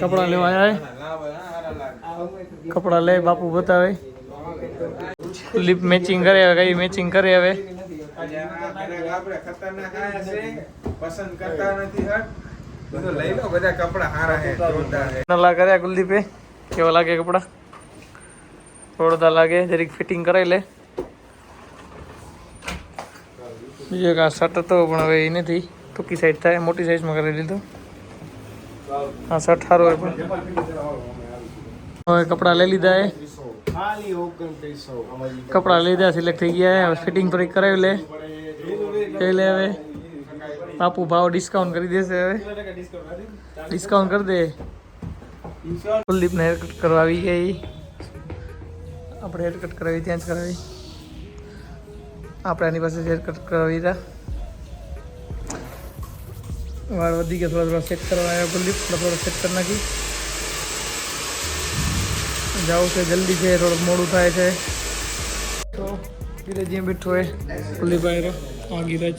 કપડા લેવા આવ્યા કપડા લે, બાપુ બતાવે. લિપ મેચિંગ કરે હવે, કઈ મેચિંગ કરે હવે? કર્યા કુલદીપે? કેવા લાગે કપડા? થોડતા લાગે, જરીક ફિટિંગ કરાવી લે. બીજો આ શર્ટ હતો પણ હવે એ નથી. ટૂંકી સાઈઝ થાય, મોટી સાઈઝમાં કરી લીધો. હા સારું હોય પણ. હવે કપડાં લઈ લીધા એ. કપડા લીધા, સિલેક્ટ થઈ ગયા હવે ફિટિંગ પર કરાવી લે. એ લે હવે. બાપુ ભાવ ડિસ્કાઉન્ટ કરી દેશે હવે. ડિસ્કાઉન્ટ કરી દે. કુલદીપને હેરકટ કરવા આવી ગઈ આપણે હેરકટ કરાવી, ત્યાં જ કરાવી. આપણે આની પાસે હેરકટ કરાવી હતા વાળ વધી ગયા થોડા થોડા સેટ કરવા આવ્યા કુલદીપ થોડા થોડા સેટ કરી નાખી જાવું છે જલ્દી છે થોડુંક મોડું થાય છે તો ગીરજ જ્યાં બેઠો હોય કુલદીપભાઈ રો હા ગીરજ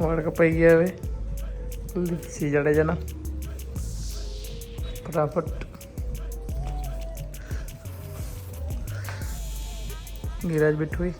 વાળ કપાઈ ગયા હવે કુલદીપસિંહ જાડેજાના ફટાફટ नीरज बिठुई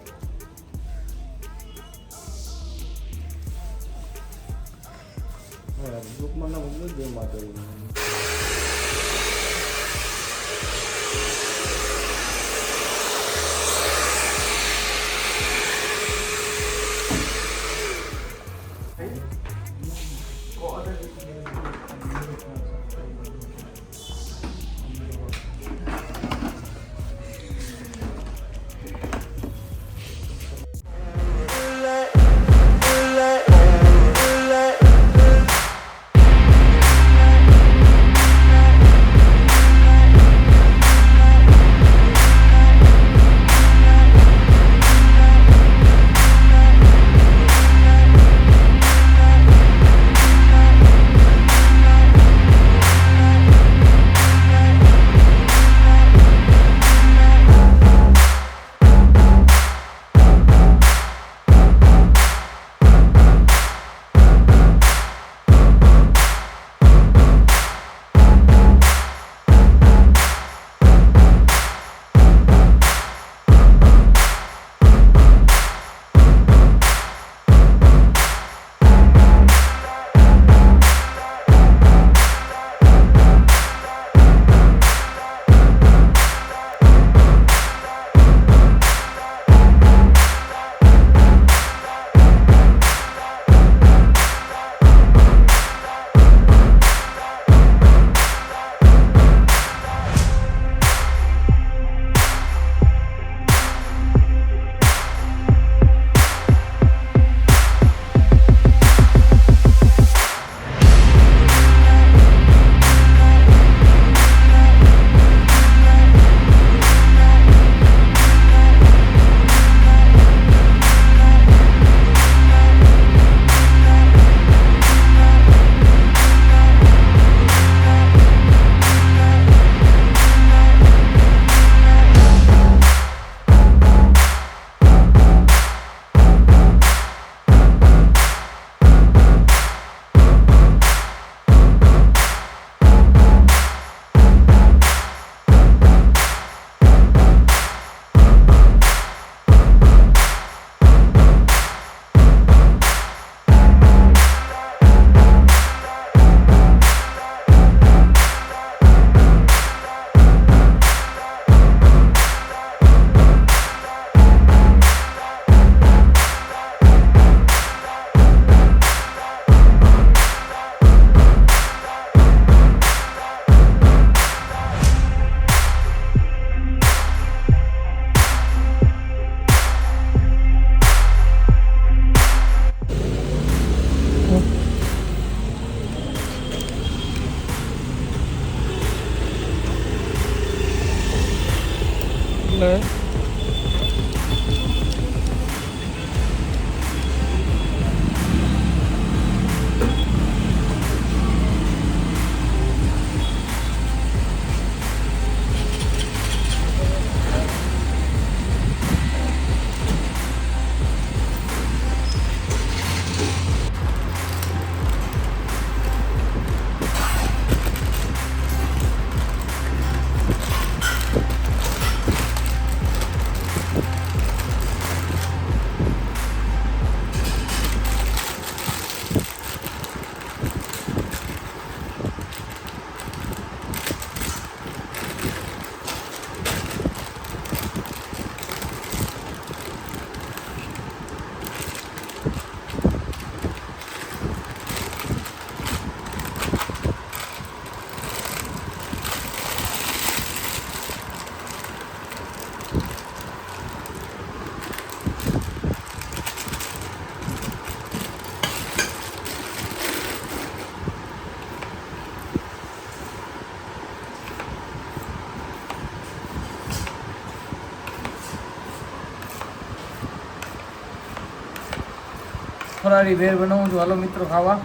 ફરારી ભેળ બનાવું છું. હાલો મિત્રો, ખાવા.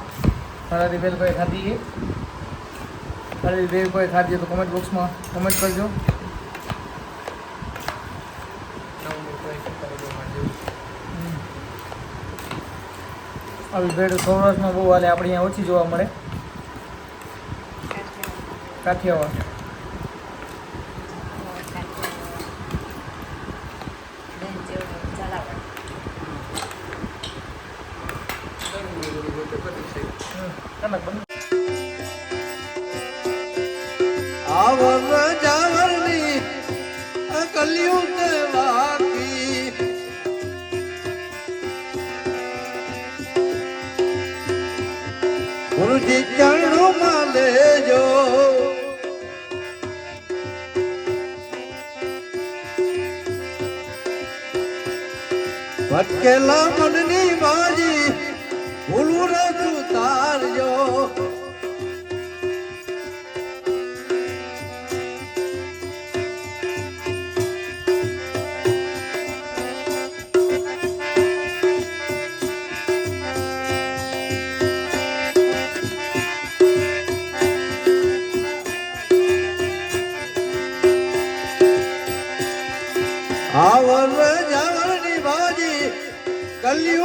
ફરારી ભેળ કોઈ ખાધી છે? ફરારી ભેળ કોઈ ખાધી તો કમેન્ટ બોક્સમાં કોમેન્ટ કરજો. આવી ભેળ સૌરાષ્ટ્રમાં બહુ હાલે. આપણે અહીંયા ઓછી જોવા મળે. કાઠિયાવાડ. ભટકેલા મનની બાજી ભૂલું રે તું તારજો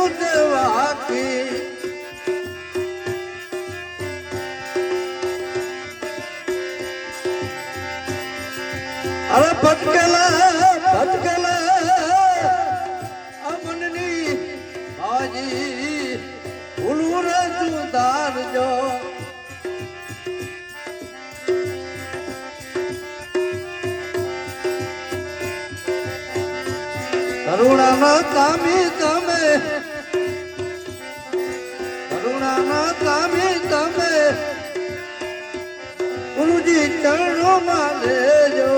કલ્યું તે વાકી અરે ભટકેલા ભટકેલા અમનની બાજી ભૂલું રે તું દારજો તામી ગુરુજી ચરણોમાં લેજો.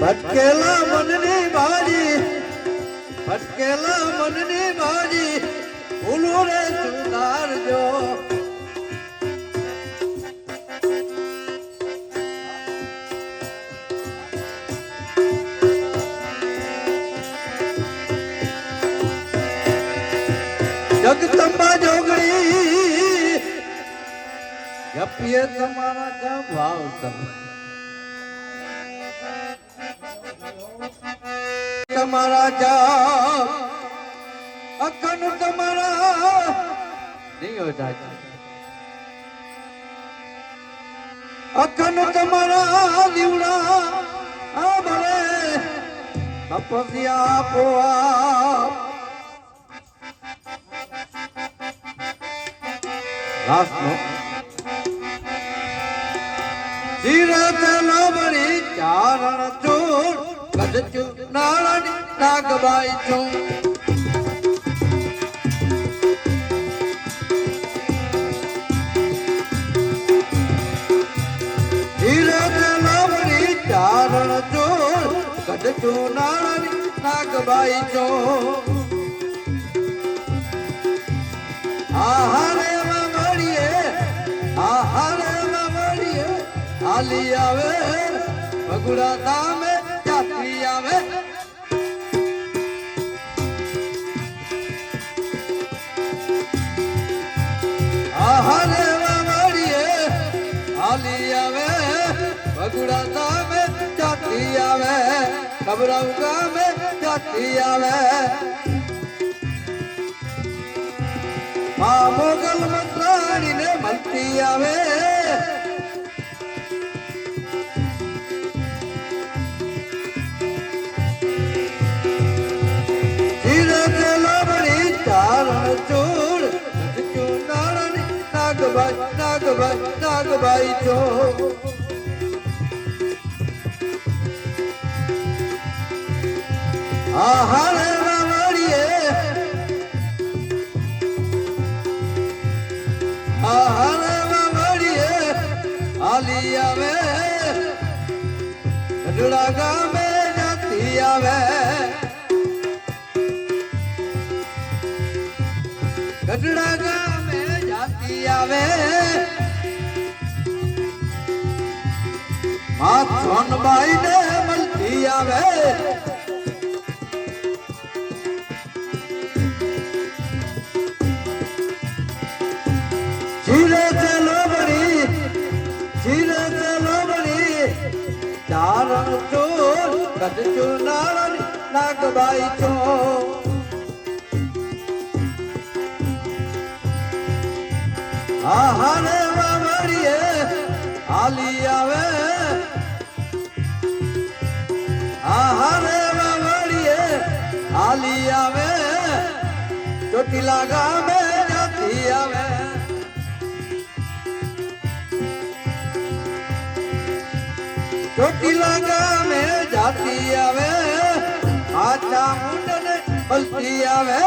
ભટકેલા મનની બાજી ભટકેલા મનની બાજી ભૂલું રે સુધારજો. જગતંબા જોગણી જપીએ તમારા કા ભાવ તમે. તમારા જાપ અખંડ તમારા નહીં હોતા અખંડ તમારા દીવડા આ ભલે તપસ્યા પોઆ લાસ્ટનો ધીરજ નબળી ચારણ ચોર કદચુ નારાયણ નાગબાઈ છું ધીરજ નબળી ચારણ ચોર આહારે હાલી આવે, ભગુડા ધામે જાત્રી આવે. આહારે મળીએ હાલી આવે, ભગુડા ધામે જાત્રી આવે. ખબરાવ ગામે જાત્રી આવે. મા મોગલ મંત્રાણીને મળતી આવે. નાગભાઈ છો આહારે મળીએ આહારમાં મળીએ હાલી આવે. ગઢડા ગામે જાતી આવે. ગઢડા ગામે જાતી આવે. આ ધનબાઈ ને મળતી આવે. જીરે ચલો બની જીરે ચલો બની ચારણ ચોર કદજો નારણ નાગબાઈ ચોર આહારે વાવડીએ આલી આવે. આહારે વાવડીએ હાલી આવે. ચોટીલા ગામે જાતી આવે. ચોટીલા ગામે જાતી આવે. આચા મુંડને બલતી આવે.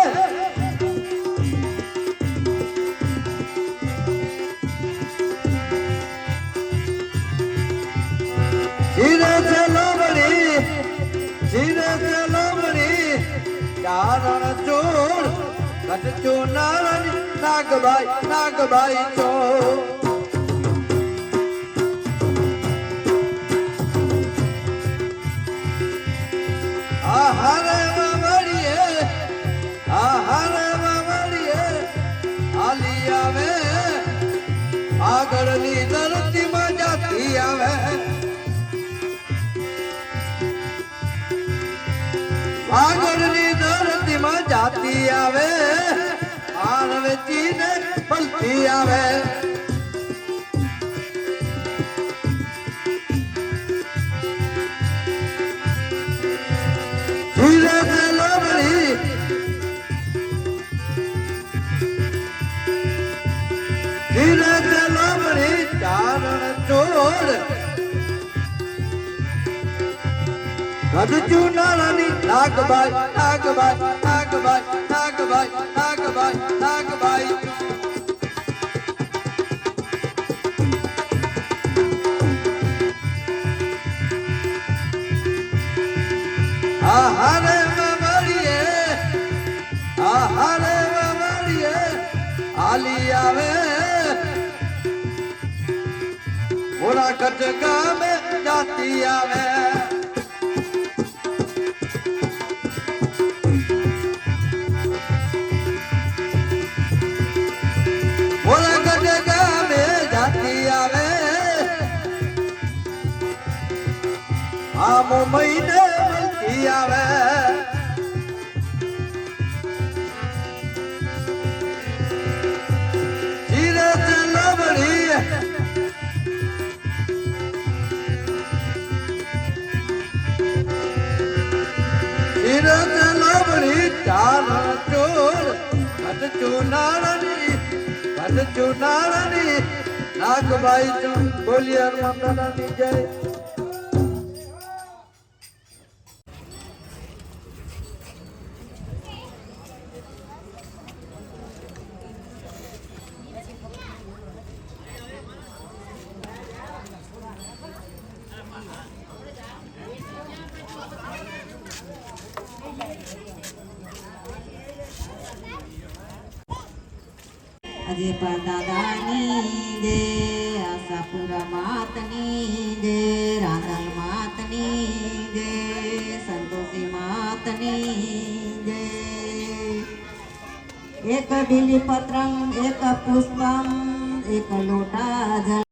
ચારણ ચોર કટચો નારણ નાગબાઈ નાગબાઈ ચોર જાતી આવે આર ને પલતી આવે. ગજચુ નારાની નાગબાઈ નાગબાઈ નાગબાઈ નાગબાઈ નાગબાઈ નાગબાઈ આહારે વાવડીએ આહારે વાવડીએ હાલી આવે. મોરા કટ ગામે જાતી આવે. આ મુંબઈને મળતી આવે. ધીરે ચલો બળી ધીરે ચલો બળી ચાર ચોર કટ ચુનારની કટ ચુનારની નાગબાઈ ચુન બોલી જય. અજય દાદાની જય આશાપુરા માતની જય રાંધલ માતની જય સંતોષી માતની જય એક બિલીપત્રમ એક પુષ્પમ એક લોટા જલ